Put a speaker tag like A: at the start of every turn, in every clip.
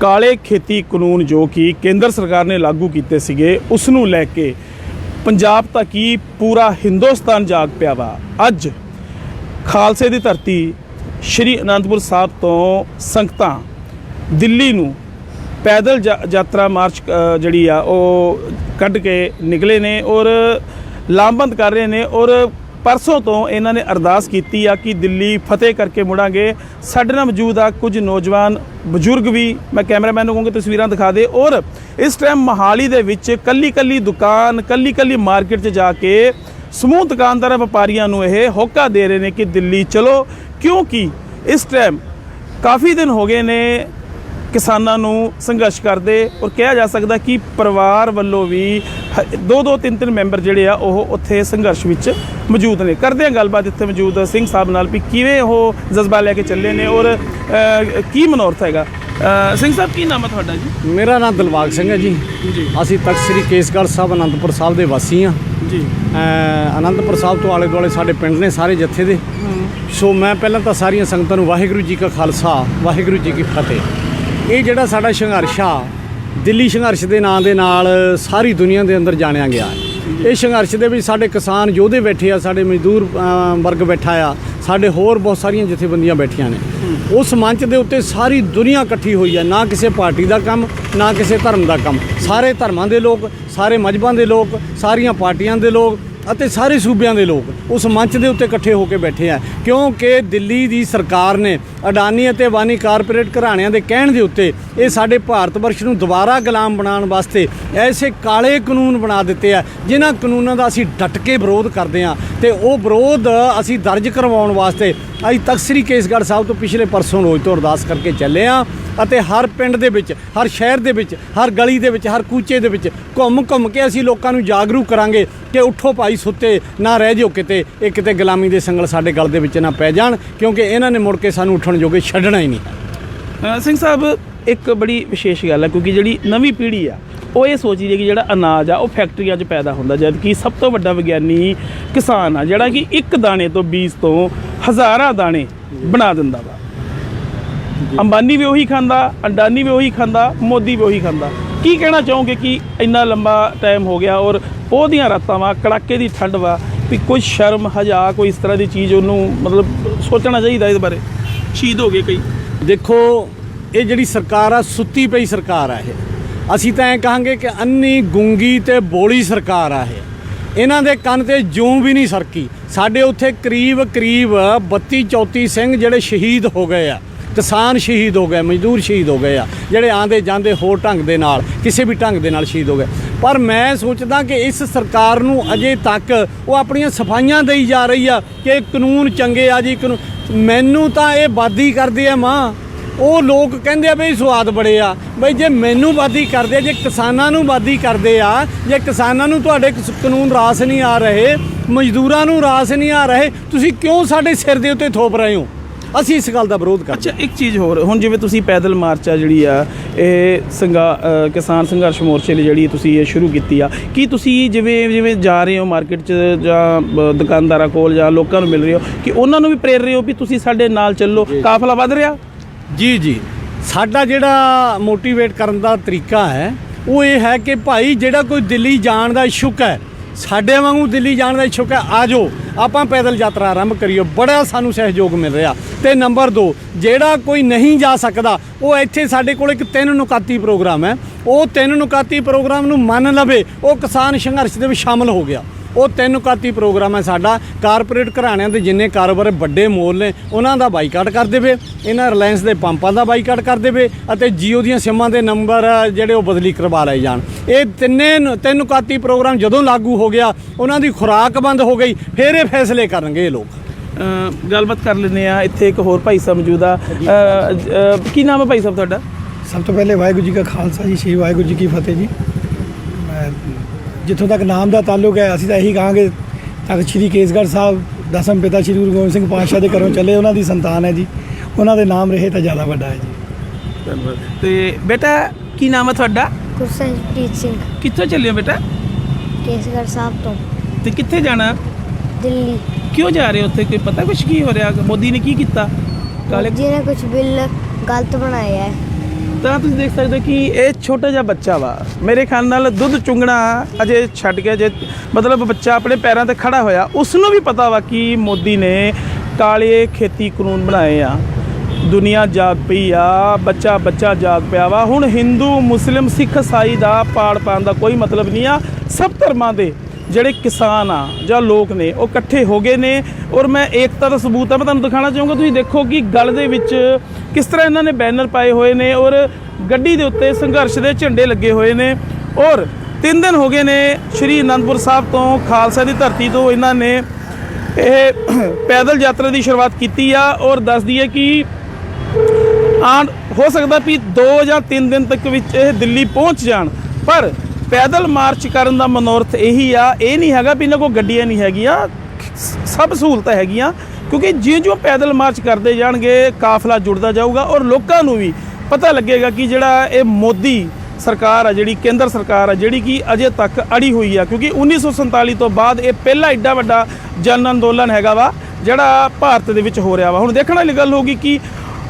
A: ਕਾਲੇ ਖੇਤੀ ਕਾਨੂੰਨ ਜੋ ਕਿ ਕੇਂਦਰ ਸਰਕਾਰ ਨੇ ਲਾਗੂ ਕੀਤੇ ਸੀਗੇ ਉਸ ਨੂੰ ਲੈ ਕੇ ਪੰਜਾਬ ਤੱਕ ਹੀ ਪੂਰਾ ਹਿੰਦੁਸਤਾਨ ਜਾਗ ਪਿਆ ਵਾ। ਅੱਜ ਖਾਲਸੇ ਦੀ ਧਰਤੀ ਸ਼੍ਰੀ ਅਨੰਦਪੁਰ ਸਾਹਿਬ ਤੋਂ ਸੰਗਤਾਂ ਦਿੱਲੀ ਨੂੰ ਪੈਦਲ ਜਾ- ਯਾਤਰਾ ਮਾਰਚ ਜਿਹੜੀ ਆ, ਉਹ ਕੱਢ ਕੇ ਨਿਕਲੇ ਨੇ ਔਰ ਲਾਮਬੰਦ ਕਰ ਰਹੇ ਨੇ ਔਰ ਪਰਸੋਂ ਤੋਂ ਇਹਨਾਂ ਨੇ ਅਰਦਾਸ ਕੀਤੀ ਆ ਕਿ ਦਿੱਲੀ ਫਤਿਹ ਕਰਕੇ ਮੁੜਾਂਗੇ। ਸਾਡੇ ਨਾਲ ਮੌਜੂਦ ਆ ਕੁਝ ਨੌਜਵਾਨ ਬਜ਼ੁਰਗ ਵੀ, ਮੈਂ ਕੈਮਰਾਮੈਨ ਨੂੰ ਕਹੂੰਗਾ ਤਸਵੀਰਾਂ ਦਿਖਾ ਦੇ। ਔਰ ਇਸ ਟਾਈਮ ਮਹਾਲੀ ਦੇ ਵਿੱਚ ਕੱਲੀ ਕੱਲੀ ਦੁਕਾਨ ਕੱਲੀ ਕੱਲੀ ਮਾਰਕੀਟ 'ਚ ਜਾ ਕੇ ਸਮੂਹ ਦੁਕਾਨਦਾਰਾਂ, ਵਪਾਰੀਆਂ ਨੂੰ ਇਹ ਹੋਕਾ ਦੇ ਰਹੇ ਨੇ ਕਿ ਦਿੱਲੀ ਚਲੋ, ਕਿਉਂਕਿ ਇਸ ਟਾਈਮ ਕਾਫੀ ਦਿਨ ਹੋ ਗਏ ਨੇ ਕਿਸਾਨਾਂ ਨੂੰ ਸੰਘਰਸ਼ ਕਰਦੇ ਔਰ ਕਿਹਾ ਜਾ ਸਕਦਾ ਕਿ ਪਰਿਵਾਰ ਵੱਲੋਂ ਵੀ ਦੋ ਦੋ ਤਿੰਨ ਤਿੰਨ ਮੈਂਬਰ ਜਿਹੜੇ ਆ ਉਹ ਉੱਥੇ ਸੰਘਰਸ਼ ਵਿੱਚ ਮੌਜੂਦ ਨੇ। ਕਰਦੇ ਆ ਗੱਲਬਾਤ ਇੱਥੇ ਮੌਜੂਦ ਸਿੰਘ ਸਾਹਿਬ ਨਾਲ ਵੀ ਕਿਵੇਂ ਉਹ ਜਜ਼ਬਾ ਲੈ ਕੇ ਚੱਲੇ ਨੇ ਔਰ ਕੀ ਮਨੋਰਥ ਹੈਗਾ? ਸਿੰਘ ਸਾਹਿਬ ਕੀ ਨਾਮ ਹੈ ਤੁਹਾਡਾ ਜੀ?
B: ਮੇਰਾ ਨਾਮ ਦਿਲਬਾਗ ਸਿੰਘ ਹੈ ਜੀ। ਅਸੀਂ ਤਖਤ ਸ੍ਰੀ ਕੇਸਗੜ੍ਹ ਸਾਹਿਬ ਅਨੰਦਪੁਰ ਸਾਹਿਬ ਦੇ ਵਾਸੀ ਹਾਂ।
A: ਜੀ।
B: ਅਨੰਦਪੁਰ ਸਾਹਿਬ ਤੋਂ ਆਲੇ ਦੁਆਲੇ ਸਾਡੇ ਪਿੰਡ ਨੇ ਸਾਰੇ ਜੱਥੇ ਦੇ। ਸੋ ਮੈਂ ਪਹਿਲਾਂ ਤਾਂ ਸਾਰੀਆਂ ਸੰਗਤਾਂ ਨੂੰ ਵਾਹਿਗੁਰੂ ਜੀ ਕਾ ਖਾਲਸਾ ਵਾਹਿਗੁਰੂ ਜੀ ਕੀ ਫਤਿਹ। ਇਹ ਜਿਹੜਾ ਸਾਡਾ ਸੰਘਰਸ਼ ਆ, ਦਿੱਲੀ ਸੰਘਰਸ਼ ਦੇ ਨਾਂ ਦੇ ਨਾਲ ਸਾਰੀ ਦੁਨੀਆ ਦੇ ਅੰਦਰ ਜਾਣਿਆ ਗਿਆ ਹੈ। ਇਹ ਸੰਘਰਸ਼ ਦੇ ਵਿੱਚ ਸਾਡੇ ਕਿਸਾਨ ਯੋਧੇ ਬੈਠੇ ਆ, ਸਾਡੇ ਮਜ਼ਦੂਰ ਵਰਗ ਬੈਠਾ ਆ, ਸਾਡੇ ਹੋਰ ਬਹੁਤ ਸਾਰੀਆਂ ਜਥੇਬੰਦੀਆਂ ਬੈਠੀਆਂ ਨੇ। ਉਸ ਮੰਚ ਦੇ ਉੱਤੇ ਸਾਰੀ ਦੁਨੀਆ ਇਕੱਠੀ ਹੋਈ ਆ, ਨਾ ਕਿਸੇ ਪਾਰਟੀ ਦਾ ਕੰਮ, ਨਾ ਕਿਸੇ ਧਰਮ ਦਾ ਕੰਮ। ਸਾਰੇ ਧਰਮਾਂ ਦੇ ਲੋਕ, ਸਾਰੇ ਮਜ਼ਹਬਾਂ ਦੇ ਲੋਕ, ਸਾਰੀਆਂ ਪਾਰਟੀਆਂ ਦੇ ਲੋਕ ਅਤੇ ਸਾਰੇ ਸੂਬਿਆਂ ਦੇ ਲੋਕ ਉਸ ਮੰਚ ਦੇ ਉੱਤੇ ਇਕੱਠੇ ਹੋ ਕੇ ਬੈਠੇ ਆ। ਕਿਉਂਕਿ ਦਿੱਲੀ ਦੀ ਸਰਕਾਰ ਨੇ ਅਡਾਨੀ ਅਤੇ ਵਾਨੀ ਕਾਰਪੋਰੇਟ ਘਰਾਣਿਆਂ ਦੇ ਕਹਿਣ ਦੇ ਉੱਤੇ ਇਹ ਸਾਡੇ ਭਾਰਤ ਵਰਸ਼ ਨੂੰ ਦੁਬਾਰਾ ਗੁਲਾਮ ਬਣਾਉਣ ਵਾਸਤੇ ਐਸੇ ਕਾਲੇ ਕਾਨੂੰਨ ਬਣਾ ਦਿੱਤੇ ਆ, ਜਿਨ੍ਹਾਂ ਕਾਨੂੰਨਾਂ ਦਾ ਅਸੀਂ ਡਟ ਕੇ ਵਿਰੋਧ ਕਰਦੇ ਆ। ਤੇ ਉਹ ਵਿਰੋਧ ਅਸੀਂ ਦਰਜ ਕਰਵਾਉਣ ਵਾਸਤੇ ਅੱਜ ਤਖਤ ਸ੍ਰੀ ਕੇਸਗੜ੍ਹ ਸਾਹਿਬ ਤੋਂ ਪਿਛਲੇ ਪਰਸੋਂ ਰੋਜ਼ ਤੋਂ ਅਰਦਾਸ ਕਰਕੇ ਚੱਲੇ ਆ। ਅਤੇ ਹਰ ਪਿੰਡ ਦੇ ਵਿੱਚ, ਹਰ ਸ਼ਹਿਰ ਦੇ ਵਿੱਚ, ਹਰ ਗਲੀ ਦੇ ਵਿੱਚ, ਹਰ ਕੂਚੇ ਦੇ ਵਿੱਚ ਘੁੰਮ ਘੁੰਮ ਕੇ ਅਸੀਂ ਲੋਕਾਂ ਨੂੰ ਜਾਗਰੂਕ ਕਰਾਂਗੇ ਕਿ ਉੱਠੋ ਭਾਈ ਸੁੱਤੇ, ਨਾ ਰਹਿ ਜਿਓ ਕਿਤੇ, ਇਹ ਕਿਤੇ ਗੁਲਾਮੀ ਦੇ ਸੰਗਲ ਸਾਡੇ ਗਲ ਦੇ ਵਿੱਚ ਨਾ ਪੈ ਜਾਣ, ਕਿਉਂਕਿ ਇਹਨਾਂ ਨੇ ਮੁੜ ਕੇ ਸਾਨੂੰ ਉੱਠਣ ਜੋਗੇ ਛੱਡਣਾ ਹੀ ਨਹੀਂ।
A: ਸਿੰਘ ਸਾਹਿਬ, ਇੱਕ ਬੜੀ ਵਿਸ਼ੇਸ਼ ਗੱਲ ਹੈ, ਕਿਉਂਕਿ ਜਿਹੜੀ ਨਵੀਂ ਪੀੜ੍ਹੀ ਆ, ਉਹ ਇਹ ਸੋਚਦੀ ਹੈ ਕਿ ਜਿਹੜਾ ਅਨਾਜ ਆ, ਉਹ ਫੈਕਟਰੀਆਂ 'ਚ ਪੈਦਾ ਹੁੰਦਾ ਜਦ ਕਿ ਸਭ ਤੋਂ ਵੱਡਾ ਵਿਗਿਆਨੀ ਕਿਸਾਨ ਆ, ਜਿਹੜਾ ਕਿ ਇੱਕ ਦਾਣੇ ਤੋਂ ਬੀਜ ਤੋਂ ਹਜ਼ਾਰਾਂ ਦਾਣੇ ਬਣਾ ਦਿੰਦਾ ਵਾ। ਅੰਬਾਨੀ ਵੀ ਉਹੀ ਖਾਂਦਾ ਅੰਡਾਨੀ ਵੀ ਉਹੀ ਖਾਂਦਾ ਮੋਦੀ ਵੀ ਉਹੀ ਖਾਂਦਾ। ਕੀ ਕਹਿਣਾ ਚਾਹੋਗੇ ਕਿ ਇੰਨਾ ਲੰਬਾ ਟਾਈਮ ਹੋ ਗਿਆ ਔਰ ਉਹਦੀਆਂ ਰਾਤਾਂ ਵਾ ਕੜਾਕੇ ਦੀ ਠੰਡ ਵਾ ਵੀ ਕੋਈ ਸ਼ਰਮ ਹਜਾ ਕੋਈ ਇਸ ਤਰ੍ਹਾਂ ਦੀ ਚੀਜ਼ ਉਹਨੂੰ ਮਤਲਬ ਸੋਚਣਾ ਚਾਹੀਦਾ ਇਸ ਬਾਰੇ? ਸ਼ਹੀਦ ਹੋ ਗਏ ਕਈ।
B: ਦੇਖੋ ਇਹ ਜਿਹੜੀ ਸਰਕਾਰ ਆ ਸੁੱਤੀ ਪਈ ਸਰਕਾਰ ਆ ਇਹ। ਅਸੀਂ ਤਾਂ ਐਂ ਕਹਾਂਗੇ ਕਿ ਅੰਨੀ ਗੁੰਗੀ ਤੇ ਬੋਲੀ ਸਰਕਾਰ ਆ ਇਹ। ਇਹਨਾਂ ਦੇ ਕੰਨ ਤੇ ਜੂੰ ਵੀ ਨਹੀਂ ਸਰਕੀ। ਸਾਡੇ ਉੱਥੇ ਕਰੀਬ ਕਰੀਬ 32 34 ਸਿੰਘ ਜਿਹੜੇ ਸ਼ਹੀਦ ਹੋ ਗਏ ਆ। ਕਿਸਾਨ ਸ਼ਹੀਦ ਹੋ ਗਏ, ਮਜ਼ਦੂਰ ਸ਼ਹੀਦ ਹੋ ਗਏ ਆ, ਜਿਹੜੇ ਆਂਦੇ ਜਾਂਦੇ ਹੋਰ ਢੰਗ ਦੇ ਨਾਲ, ਕਿਸੇ ਵੀ ਢੰਗ ਦੇ ਨਾਲ ਸ਼ਹੀਦ ਹੋ ਗਏ। ਪਰ ਮੈਂ ਸੋਚਦਾ ਕਿ ਇਸ ਸਰਕਾਰ ਨੂੰ ਅਜੇ ਤੱਕ ਉਹ ਆਪਣੀਆਂ ਸਫਾਈਆਂ ਦੇਈ ਜਾ ਰਹੀ ਆ ਕਿ ਕਾਨੂੰਨ ਚੰਗੇ ਆ ਜੀ, ਕਾਨੂੰਨ ਮੈਨੂੰ ਤਾਂ ਇਹ ਬਾਦੀ ਕਰਦੇ ਆ ਮਾਂ। ਉਹ ਲੋਕ ਕਹਿੰਦੇ ਆ ਬਈ ਸਵਾਦ ਬੜੇ ਆ। ਬਈ ਜੇ ਮੈਨੂੰ ਬਾਦੀ ਕਰਦੇ ਆ ਜੇ ਕਿਸਾਨਾਂ ਨੂੰ ਬਾਦੀ ਕਰਦੇ ਆ, ਜੇ ਕਿਸਾਨਾਂ ਨੂੰ ਤੁਹਾਡੇ ਕਾਨੂੰਨ ਰਾਸ ਨਹੀਂ ਆ ਰਹੇ, ਮਜ਼ਦੂਰਾਂ ਨੂੰ ਰਾਸ ਨਹੀਂ ਆ ਰਹੇ, ਤੁਸੀਂ ਕਿਉਂ ਸਾਡੇ ਸਿਰ ਦੇ ਉੱਤੇ ਥੋਪ ਰਹੇ ਹੋ? ਅਸੀਂ ਇਸ ਗੱਲ ਦਾ ਵਿਰੋਧ ਕਰਦੇ
A: ਅੱਛਾ ਇੱਕ ਚੀਜ਼ ਹੋਰ ਹੁਣ ਜਿਵੇਂ ਤੁਸੀਂ ਪੈਦਲ ਮਾਰਚ ਆ ਜਿਹੜੀ ਆ ਇਹ ਸੰਗਾ ਅ, ਕਿਸਾਨ ਸੰਘਰਸ਼ ਮੋਰਚੇ ਲਈ ਜਿਹੜੀ ਤੁਸੀਂ ਇਹ ਸ਼ੁਰੂ ਕੀਤੀ ਆ ਕੀ ਤੁਸੀਂ ਜਿਵੇਂ ਜਿਵੇਂ ਜਾ ਰਹੇ ਹੋ ਮਾਰਕੀਟ 'ਚ ਜਾਂ ਦੁਕਾਨਦਾਰਾਂ ਕੋਲ ਜਾਂ ਲੋਕਾਂ ਨੂੰ ਮਿਲ ਰਹੇ ਹੋ ਕਿ ਉਹਨਾਂ ਨੂੰ ਵੀ ਪ੍ਰੇਰ ਰਹੇ ਹੋ ਵੀ ਤੁਸੀਂ ਸਾਡੇ ਨਾਲ ਚੱਲੋ ਕਾਫਲਾ ਵੱਧ ਰਿਹਾ?
B: ਜੀ ਜੀ। ਸਾਡਾ ਜਿਹੜਾ ਮੋਟੀਵੇਟ ਕਰਨ ਦਾ ਤਰੀਕਾ ਹੈ ਉਹ ਇਹ ਹੈ ਕਿ ਭਾਈ ਜਿਹੜਾ ਕੋਈ ਦਿੱਲੀ ਜਾਣ ਦਾ ਇਛੁਕ ਹੈ ਸਾਡੇ ਵਾਂਗੂ ਦਿੱਲੀ ਜਾਣ ਦਾ ਇੱਛੁਕ ਹੈ ਆਜੋ ਆਪਾਂ ਪੈਦਲ ਯਾਤਰਾ ਆਰੰਭ ਕਰੀਏ। ਬੜਾ ਸਾਨੂੰ ਸਹਿਯੋਗ ਮਿਲ ਰਿਹਾ। ਤੇ ਨੰਬਰ 2 ਜਿਹੜਾ ਕੋਈ ਨਹੀਂ ਜਾ ਸਕਦਾ, ਉਹ ਇੱਥੇ ਸਾਡੇ ਕੋਲ ਇੱਕ ਤਿੰਨ ਨੁਕਾਤੀ ਪ੍ਰੋਗਰਾਮ ਹੈ। ਉਹ ਤਿੰਨ ਨੁਕਾਤੀ ਪ੍ਰੋਗਰਾਮ ਨੂੰ ਮੰਨ ਲਵੇ, ਉਹ ਕਿਸਾਨ ਸੰਘਰਸ਼ ਦੇ ਵਿੱਚ ਸ਼ਾਮਲ ਹੋ ਗਿਆ। ਉਹ ਤਿੰਨ ਨੁਕਾਤੀ ਪ੍ਰੋਗਰਾਮ ਹੈ ਸਾਡਾ। ਕਾਰਪੋਰੇਟ ਘਰਾਣਿਆਂ ਦੇ ਜਿੰਨੇ ਕਾਰੋਬਾਰ ਵੱਡੇ ਮੋਲ ਨੇ ਉਹਨਾਂ ਦਾ ਬਾਈਕਾਟ ਕਰ ਦੇਵੇ। ਇਹਨਾਂ ਰਿਲਾਇੰਸ ਦੇ ਪੰਪਾਂ ਦਾ ਬਾਈਕਾਟ ਕਰ ਦੇਵੇ ਅਤੇ ਜੀਓ ਦੀਆਂ ਸਿਮਾਂ ਦੇ ਨੰਬਰ ਜਿਹੜੇ ਉਹ ਬਦਲੀ ਕਰਵਾ ਲਏ ਜਾਣ। ਇਹ ਤਿੰਨੇ ਨ- ਤਿੰਨ ਨੁਕਾਤੀ ਪ੍ਰੋਗਰਾਮ ਜਦੋਂ ਲਾਗੂ ਹੋ ਗਿਆ ਉਹਨਾਂ ਦੀ ਖੁਰਾਕ ਬੰਦ ਹੋ ਗਈ ਫਿਰ ਇਹ ਫੈਸਲੇ ਕਰਨਗੇ ਇਹ ਲੋਕ।
A: ਗੱਲਬਾਤ ਕਰ ਲੈਂਦੇ ਆ ਇੱਥੇ ਇੱਕ ਹੋਰ ਭਾਈ ਸਾਹਿਬ ਮੌਜੂਦ ਆ ਕੀ ਨਾਮ ਹੈ ਭਾਈ ਸਾਹਿਬ ਤੁਹਾਡਾ?
C: ਸਭ ਤੋਂ ਪਹਿਲੇ ਵਾਹਿਗੁਰੂ ਜੀ ਕਾ ਖਾਲਸਾ ਜੀ ਸ੍ਰੀ ਵਾਹਿਗੁਰੂ ਜੀ ਕੀ ਫਤਿਹ ਜੀ। ਮੈਂ ਜਿੱਥੋਂ ਤੱਕ ਨਾਮ ਦਾ ਤਾਲੁਕ ਹੈ ਅਸੀਂ ਤਾਂ ਇਹੀ ਕਹਾਂਗੇ ਤਖਤ ਸ੍ਰੀ ਕੇਸਗੜ੍ਹ ਸਾਹਿਬ ਦਸਮ ਪਿਤਾ ਸ੍ਰੀ ਗੁਰੂ ਗੋਬਿੰਦ ਸਿੰਘ ਪਾਤਸ਼ਾਹ ਦੇ ਘਰੋਂ ਚੱਲੇ ਉਹਨਾਂ ਦੀ ਸੰਤਾਨ ਹੈ ਜੀ। ਉਹਨਾਂ ਦੇ ਨਾਮ ਰਹੇ ਤਾਂ ਜ਼ਿਆਦਾ ਵੱਡਾ ਹੈ ਜੀ।
A: ਤੇ ਬੇਟਾ ਕੀ ਨਾਮ ਹੈ ਤੁਹਾਡਾ?
D: ਗੁਰਸੰਜਪ੍ਰੀਤ ਸਿੰਘ।
A: ਕਿੱਥੋਂ ਚੱਲੇ ਹੋ ਬੇਟਾ?
D: ਕੇਸਗੜ੍ਹ ਸਾਹਿਬ ਤੋਂ।
A: ਤੇ ਕਿੱਥੇ ਜਾਣਾ?
D: ਦਿੱਲੀ।
A: ਕਿਉਂ ਜਾ ਰਹੇ ਹੋ ਉੱਥੇ? ਕੋਈ ਪਤਾ ਕੁਛ ਕੀ ਹੋ ਰਿਹਾ? ਮੋਦੀ ਨੇ ਕੀ ਕੀਤਾ? ਕਾਲੇ
D: ਜਿਹਨੇ ਕੁਝ ਬਿੱਲ ਗਲਤ ਬਣਾਇਆ ਹੈ।
A: ਤਾਂ ਤੁਸੀਂ ਦੇਖ ਸਕਦੇ ਹੋ ਕਿ ਇਹ ਛੋਟਾ ਜਿਹਾ ਬੱਚਾ ਵਾ। ਮੇਰੇ ਖਿਆਲ ਨਾਲ ਦੁੱਧ ਚੁੰਗਣਾ ਅਜੇ ਛੱਡ ਕੇ ਜੇ ਮਤਲਬ ਬੱਚਾ ਆਪਣੇ ਪੈਰਾਂ ਤੇ ਖੜਾ ਹੋਇਆ ਉਸ ਨੂੰ ਵੀ ਪਤਾ ਵਾ ਕਿ ਮੋਦੀ ਨੇ ਕਾਲੇ ਖੇਤੀ ਕਾਨੂੰਨ ਬਣਾਏ ਆ। ਦੁਨੀਆ ਜਾਗ ਪਈ ਆ, ਬੱਚਾ ਬੱਚਾ ਜਾਗ ਪਿਆ ਵਾ। ਹੁਣ ਹਿੰਦੂ, ਮੁਸਲਿਮ, ਸਿੱਖ ਈਸਾਈ ਦਾ ਪਾੜ ਪਾਉਣ ਦਾ ਕੋਈ ਮਤਲਬ ਨਹੀਂ ਆ। ਸਭ ਧਰਮਾਂ ਦੇ ਜਿਹੜੇ ਕਿਸਾਨ ਆ ਜਾਂ ਲੋਕ ਨੇ, ਉਹ ਇਕੱਠੇ ਹੋ ਗਏ ਨੇ। ਔਰ ਮੈਂ ਏਕਤਾ ਦਾ ਸਬੂਤ ਆ, ਮੈਂ ਤੁਹਾਨੂੰ ਦਿਖਾਣਾ ਚਾਹੂੰਗਾ। ਤੁਸੀਂ ਦੇਖੋ ਕਿ ਗਲ ਦੇ ਵਿੱਚ ਕਿਸ ਤਰ੍ਹਾਂ ਇਹਨਾਂ ਨੇ ਬੈਨਰ ਪਾਏ ਹੋਏ ਨੇ ਔਰ ਗੱਡੀ ਦੇ ਉੱਤੇ ਸੰਘਰਸ਼ ਦੇ ਝੰਡੇ ਲੱਗੇ ਹੋਏ ਨੇ। ਔਰ ਤਿੰਨ ਦਿਨ ਹੋ ਗਏ ਨੇ ਸ਼੍ਰੀ ਅਨੰਦਪੁਰ ਸਾਹਿਬ ਤੋਂ ਖਾਲਸਾ ਦੀ ਧਰਤੀ ਤੋਂ ਇਹਨਾਂ ਨੇ ਇਹ ਪੈਦਲ ਯਾਤਰਾ ਦੀ ਸ਼ੁਰੂਆਤ ਕੀਤੀ ਆ ਔਰ ਦੱਸਦੀ ਹੈ ਕਿ ਆਣ ਹੋ ਸਕਦਾ ਵੀ 2 ਜਾਂ 3 ਦਿਨ ਤੱਕ ਵਿੱਚ ਇਹ ਦਿੱਲੀ ਪਹੁੰਚ ਜਾਣ। ਪਰ ਪੈਦਲ ਮਾਰਚ ਕਰਨ ਦਾ ਮਨੋਰਥ ਇਹੀ ਆ, ਇਹ ਨਹੀਂ ਹੈਗਾ ਵੀ ਇਹਨਾਂ ਕੋਲ ਗੱਡੀਆਂ ਨਹੀਂ ਹੈਗੀਆਂ ਸਭ ਸਹੂਲਤਾਂ ਹੈਗੀਆਂ, ਕਿਉਂਕਿ ਜਿਉਂ-ਜਿਉਂ ਪੈਦਲ ਮਾਰਚ ਕਰਦੇ ਜਾਣਗੇ, ਕਾਫਲਾ ਜੁੜਦਾ ਜਾਊਗਾ ਔਰ ਲੋਕਾਂ ਨੂੰ ਵੀ ਪਤਾ ਲੱਗੇਗਾ ਕਿ ਜਿਹੜਾ ਇਹ ਮੋਦੀ ਸਰਕਾਰ ਆ, ਜਿਹੜੀ ਕੇਂਦਰ ਸਰਕਾਰ ਆ, ਜਿਹੜੀ ਕਿ ਅਜੇ ਤੱਕ ਅੜੀ ਹੋਈ ਆ, ਕਿਉਂਕਿ 1947 ਤੋਂ ਬਾਅਦ ਇਹ ਪਹਿਲਾ ਐਡਾ ਵੱਡਾ ਜਨ ਅੰਦੋਲਨ ਹੈਗਾ ਵਾ, ਜਿਹੜਾ ਭਾਰਤ ਦੇ ਵਿੱਚ ਹੋ ਰਿਹਾ ਵਾ। ਹੁਣ ਦੇਖਣ ਵਾਲੀ ਗੱਲ ਹੋਗੀ ਕਿ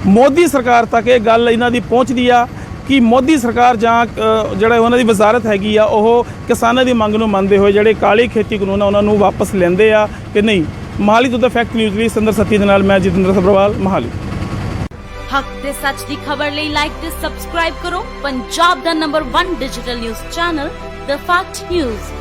A: ਮੋਦੀ ਸਰਕਾਰ ਤੱਕ ਇਹ ਗੱਲ ਇਹਨਾਂ ਦੀ ਪਹੁੰਚਦੀ ਆ ਕਿ ਮੋਦੀ ਸਰਕਾਰ ਜਾਂ ਅ, ਜਿਹੜਾ ਉਹਨਾਂ ਦੀ ਵਜ਼ਾਰਤ ਹੈਗੀ ਆ ਉਹ ਕਿਸਾਨਾਂ ਦੀ ਮੰਗ ਨੂੰ ਮੰਨਦੇ ਹੋਏ ਜਿਹੜੇ ਕਾਲੇ ਖੇਤੀ ਕਾਨੂੰਨ ਆ ਉਹਨਾਂ ਨੂੰ ਵਾਪਸ ਲੈਂਦੇ ਆ ਕਿ ਨਹੀਂ? ਮਹਾਲੀ ਤੋਂ ਦਾ ਫੈਕਟ ਨਿਊਜ਼ ਲਈ ਸੰਦਰ ਸੱਤੀ ਦੇ ਨਾਲ ਮੈਂ ਜਤਿੰਦਰ ਸਬਰਵਾਲ ਮਹਾਲੀ।
E: ਹੱਕ ਤੇ ਸੱਚ ਦੀ ਖਬਰ ਲਈ ਲਾਈਕ ਤੇ ਸਬਸਕ੍ਰਾਈਬ ਕਰੋ। ਪੰਜਾਬ ਦਾ number 1 digital news channel the fact news